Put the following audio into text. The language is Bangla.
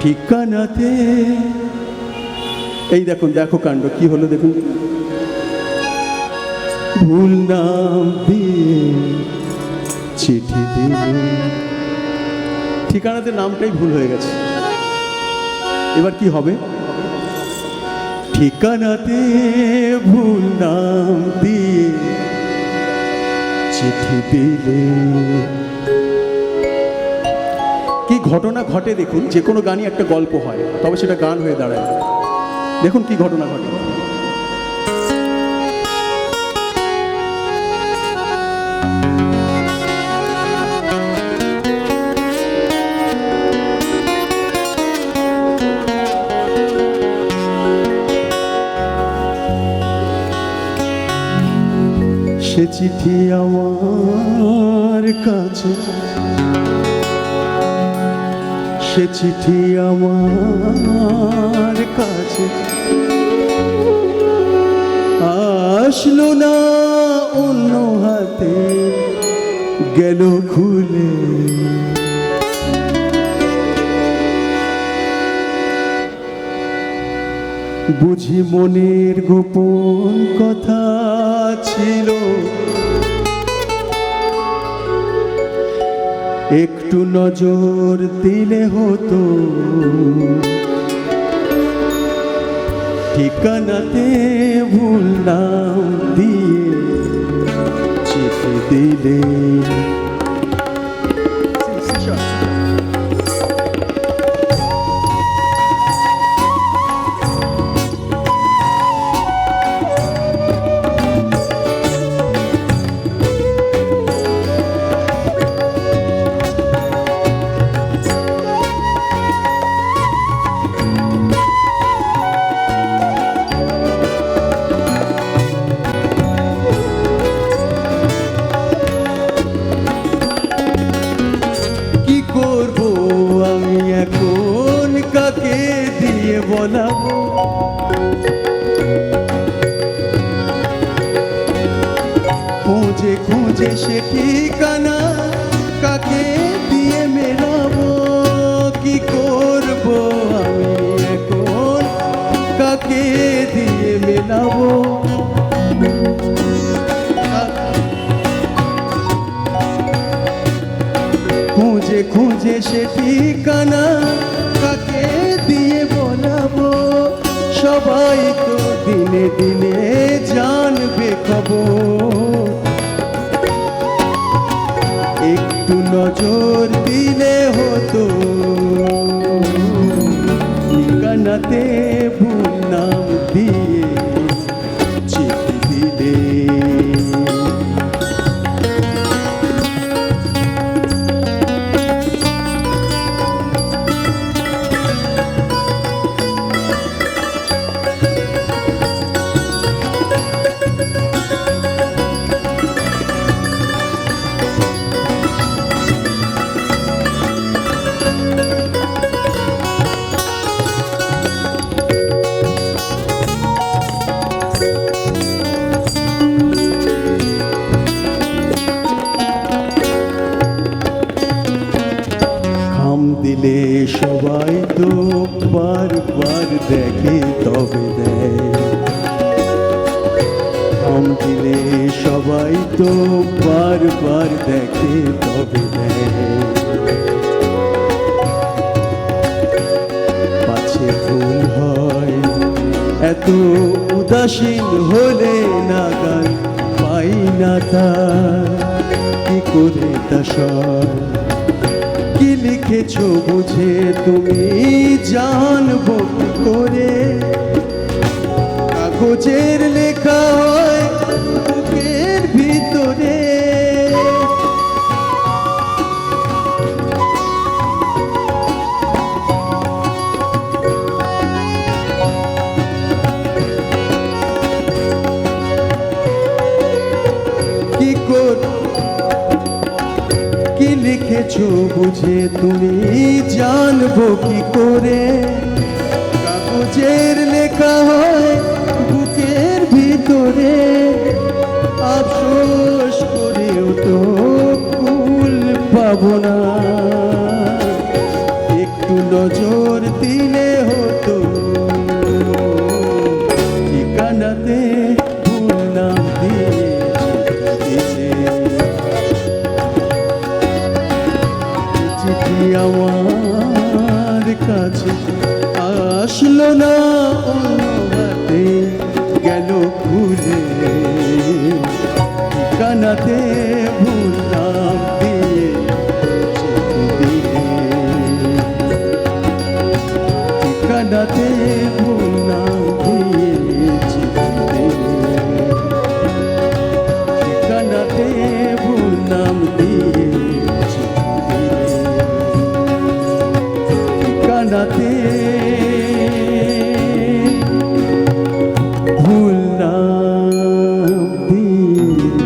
ঠিকানাতে। এই দেখুন, দেখো কাণ্ড, কি হলো দেখুন। ভুল নাম দিয়ে চিঠি দিলে। ঠিকানাতে নামটাই ভুল হয়ে গেছে। এবার কি হবে? ঠিকানাতে ভুল নাম দিয়ে চিঠি দিলে ঘটনা ঘটে দেখুন, যে কোনো গানই একটা গল্প হয়, তবে সেটা গান হয়ে দাঁড়ায়। দেখুন কি ঘটনা ঘটে। সে চিঠি আমার কাছে সে চিঠি আমার কাছে। আসলো না অন্য হাতে, গেল খুলে। বুঝি মনের গোপন কথা ছিল একটু নজর দিলে হতো। ঠিকানাতে ভুল নাম দিয়ে চিঠি দিলে বলাবো খুঁজে খুঁজে সে ঠিকানা কাকে দিয়ে মেলাবো? কি করব আমি এখন? কাকে দিয়ে মেলাবো? খুঁজে খুঁজে সে ঠিকানা কাকে সবাই তো দিনে দিনে জানবে খবর। একটু নজর দিলে হতো। ঠিকানাতে তবে দেয়। খাম দিলে সবাই তো বারবার দেখে তবে দেয়। ভুল হয়, এত উদাসীন হলে না গান পাই না তার। কি করে তা সয় কি লিখেছো বুঝে তুমি জানব করে? কাগজের লেখা হয় কি লিখেছো বুঝে তুমি জানব কি করে? কাগজের লেখা হয় বুকের ভিতরে। আফসোস করেও তো কুল পাবো না। কান্দাতে ভুলা ভুয়েছি ঠিকানাতে ভুল নাম দিয়েছি ঠিকানাতে ভুল নাম দিয়েছি